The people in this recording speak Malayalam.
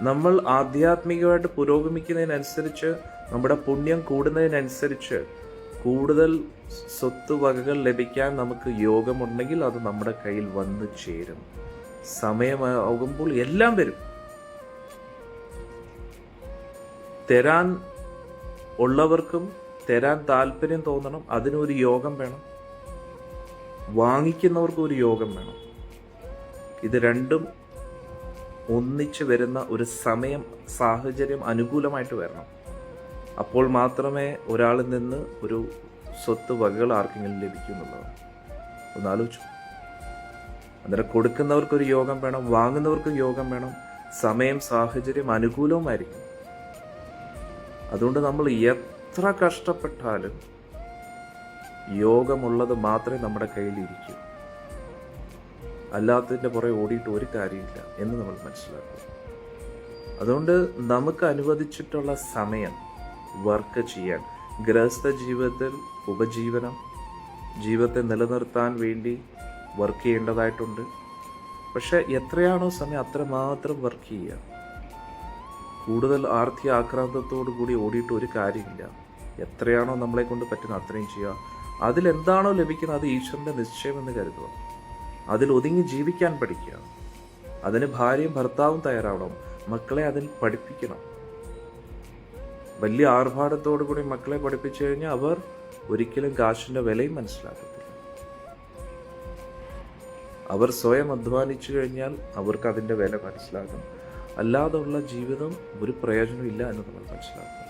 നമ്മൾ ആധ്യാത്മികമായിട്ട് പുരോഗമിക്കുന്നതിനനുസരിച്ച് നമ്മുടെ പുണ്യം കൂടുന്നതിനനുസരിച്ച് കൂടുതൽ സ്വത്ത് വകകൾ ലഭിക്കാൻ നമുക്ക് യോഗമുണ്ടെങ്കിൽ അത് നമ്മുടെ കയ്യിൽ വന്നു ചേരും. സമയമാകുമ്പോൾ എല്ലാം വരും. തരാൻ ഉള്ളവർക്കും തരാൻ താല്പര്യം തോന്നണം. അതിനൊരു യോഗം വേണം. വാങ്ങിക്കുന്നവർക്കും ഒരു യോഗം വേണം. ഇത് രണ്ടും ഒന്നിച്ച് വരുന്ന ഒരു സമയം സാഹചര്യം അനുകൂലമായിട്ട് വരണം. അപ്പോൾ മാത്രമേ ഒരാളിൽ നിന്ന് ഒരു സ്വത്ത് വകകൾ ആർക്കെങ്കിലും ലഭിക്കുന്നുള്ളതാണ് ഒന്ന് ആലോചിച്ചു. അന്നേരം കൊടുക്കുന്നവർക്കൊരു യോഗം വേണം വാങ്ങുന്നവർക്കും യോഗം വേണം. സമയം സാഹചര്യം അനുകൂലവുമായിരിക്കും. അതുകൊണ്ട് നമ്മൾ എത്ര കഷ്ടപ്പെട്ടാലും യോഗമുള്ളത് മാത്രമേ നമ്മുടെ കയ്യിൽ ഇരിക്കൂ. അല്ലാത്തതിന്റെ പുറകെ ഓടിയിട്ട് ഒരു കാര്യമില്ല എന്ന് നമ്മൾ മനസ്സിലാക്കുക അതുകൊണ്ട് നമുക്ക് അനുവദിച്ചിട്ടുള്ള സമയം വർക്ക് ചെയ്യാൻ ഗൃഹസ്ഥ ജീവിതത്തിൽ ഉപജീവനം ജീവിതത്തെ നിലനിർത്താൻ വേണ്ടി വർക്ക് ചെയ്യേണ്ടതായിട്ടുണ്ട്. പക്ഷേ എത്രയാണോ സമയം അത്രമാത്രം വർക്ക് ചെയ്യുക. കൂടുതൽ ആർത്തി ആക്രാന്തത്തോടു കൂടി ഓടിയിട്ട് ഒരു കാര്യമില്ല. എത്രയാണോ നമ്മളെ കൊണ്ട് പറ്റുന്ന അത്രയും ചെയ്യുക. അതിലെന്താണോ ലഭിക്കുന്നത് അത് ഈശ്വരന്റെ നിശ്ചയമെന്ന് കരുതുക. അതിൽ ഒതുങ്ങി ജീവിക്കാൻ പഠിക്കുക. അതിന് ഭാര്യയും ഭർത്താവും തയ്യാറാവണം. മക്കളെ അതിൽ പഠിപ്പിക്കണം. വലിയ ആർഭാടത്തോടു കൂടി മക്കളെ പഠിപ്പിച്ചു കഴിഞ്ഞാൽ അവർ ഒരിക്കലും കാശിന്റെ വിലയും മനസ്സിലാക്കത്തില്ല. അവർ സ്വയം അധ്വാനിച്ചു കഴിഞ്ഞാൽ അവർക്ക് അതിന്റെ വില മനസ്സിലാകും. അല്ലാതെ ഉള്ള ജീവിതം ഒരു പ്രയോജനമില്ല എന്ന് നമ്മൾ മനസ്സിലാക്കണം